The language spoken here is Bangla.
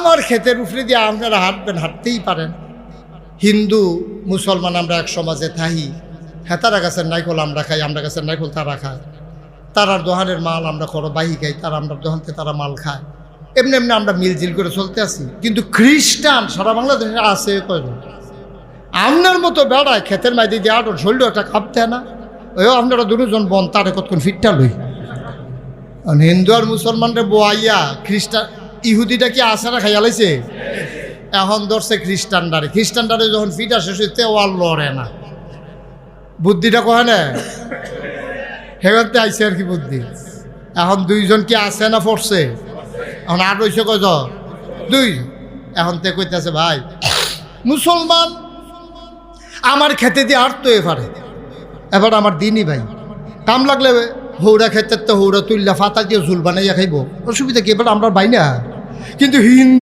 আমার ক্ষেতের উপরে দিয়ে আপনারা হাঁটবেন, হাঁটতেই পারেন। হিন্দু, মুসলমান আমরা এক সমাজে থাহি হ্যাঁ তারা গাছের নাইকল আমরা খাই, আমরা গাছের নাইকল তারা খায়। তারার দোহানের মাল আমরা করো বাহি খাই, তারা আমরা দোহানতে তারা মাল খায়। এমনি এমনি আমরা মিলজিল করে চলতে আসি। কিন্তু খ্রিস্টান সারা বাংলাদেশে আছে কয়জন আপনার মতো বেড়ায় ক্ষেতের মাইদি দিয়ে আটন শরীর একটা কাঁপতে না? ওই আপনারা দুজন বন, তারে কতক্ষণ ফিটটা লই? হিন্দু আর মুসলমানরে বোয়াইয়া খ্রিস্টান ইহুদিটা কি আসারা খাইয়া লাইছে? এখন ধরছে খ্রিস্টানডারে খ্রিস্টানডারে যখন ফিটা শেষ হইতে ও আর লড়ে না। বুদ্ধিটা কহে না? হেগাতে আইসে আর কি বুদ্ধি। এখন দুইজন কি আছে না পড়ছে? এখন আট হইছে কয়জন? দুই। এখন তে কইতেছে, ভাই, মুসলমান আমার খেতে দিয়ে আর তো এবারে এবার আমার দিনই ভাই। কাম লাগলে হৌরা খেতে তো হৌরা তুললা ফাতা দিয়ে ঝুল বানাইয়া খাইব। অসুবিধা কি? এবার আমরা ভাই না। কিন্তু হিন্দু